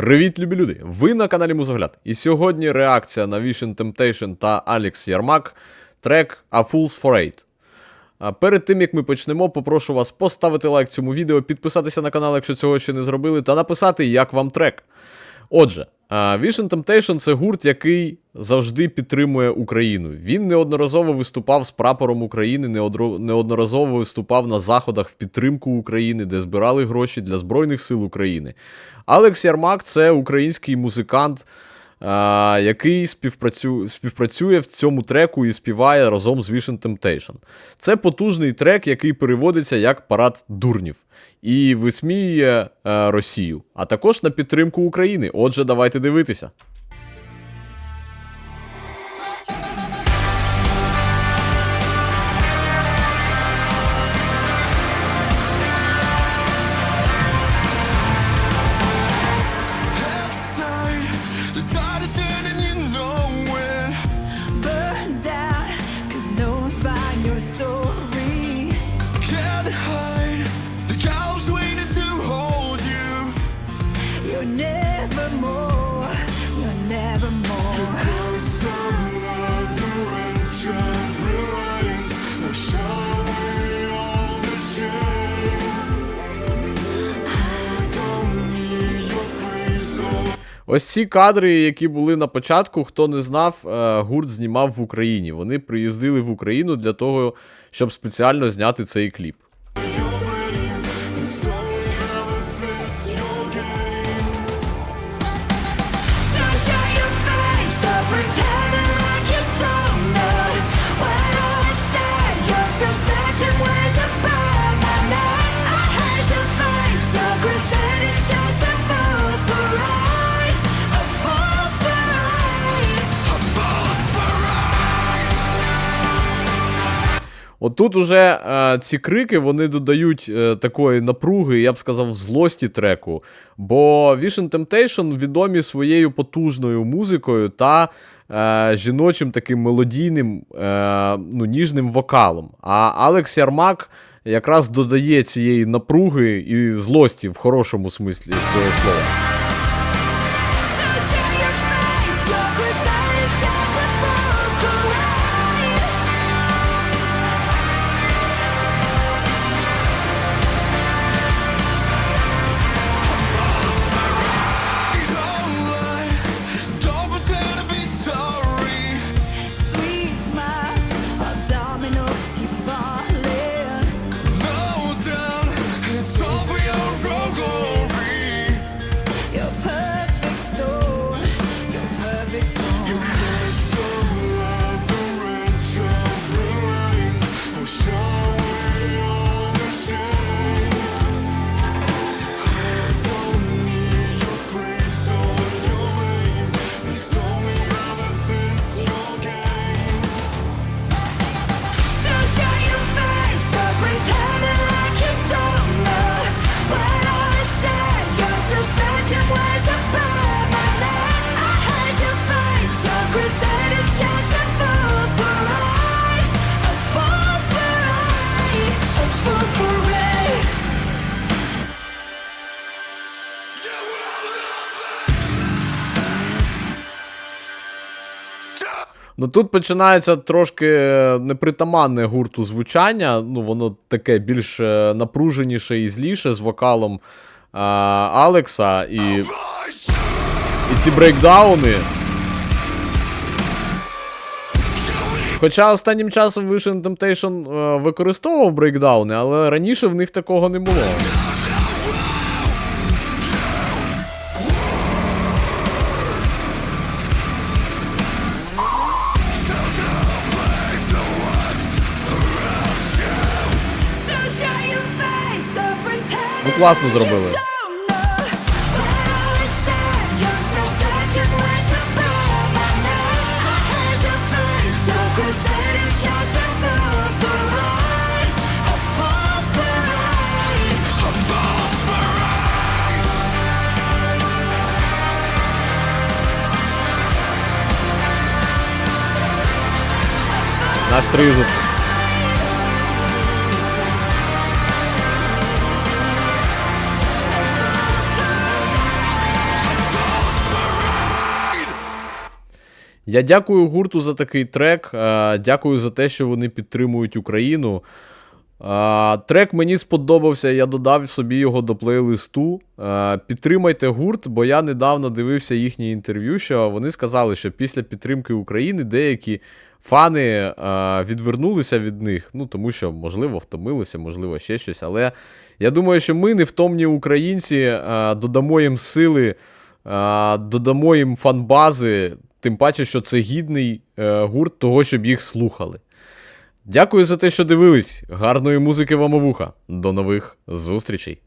Привіт, любі люди! Ви на каналі Музогляд. І сьогодні реакція на Vision Temptation та Алекс Ярмак трек A Fool's for Eight. А Перед тим як ми почнемо, попрошу вас поставити лайк цьому відео, підписатися на канал, якщо цього ще не зробили, та написати, як вам трек. Отже, Vision Temptation це гурт, який завжди підтримує Україну. Він неодноразово виступав з прапором України, неодноразово виступав на заходах в підтримку України, де збирали гроші для Збройних сил України. Алекс Ярмак це український музикант, а, який співпрацю... співпрацює в цьому треку і співає разом з Vision Temptation. Це потужний трек, який переводиться як парад дурнів і висміює а, Росію, а також на підтримку України. Отже, давайте дивитися. Ось ці кадри, які були на початку, хто не знав, е, гурт знімав в Україні. Вони приїздили в Україну для того, щоб спеціально зняти цей кліп. Отут уже е, ці крики вони додають е, такої напруги, я б сказав, злості треку. Бо Vision Temptation відомі своєю потужною музикою та е, жіночим таким мелодійним, е, ну, ніжним вокалом. А Алекс Ярмак якраз додає цієї напруги і злості в хорошому смислі цього слова. Ну тут починається трошки непритаманне гурту звучання. Ну, воно таке більш е, напруженіше і зліше з вокалом а, Алекса і, і ці брейкдауни. Хоча останнім часом Vision Temptation е, використовував брейкдауни, але раніше в них такого не було. Fool's parade. Наш тризуб. Я дякую гурту за такий трек. е, Дякую за те, що вони підтримують Україну. Е, Трек мені сподобався, я додав собі його до плейлисту. Е, Підтримайте гурт, бо я недавно дивився їхнє інтерв'ю, що вони сказали, що після підтримки України деякі фани відвернулися від них. Ну, тому що, можливо, втомилися, можливо, ще щось. Але я думаю, що ми, невтомні українці, додамо їм сили, додамо їм фанбази, тим паче, що це гідний е, гурт того, щоб їх слухали. Дякую за те, що дивились. Гарної музики вам у вуха. До нових зустрічей!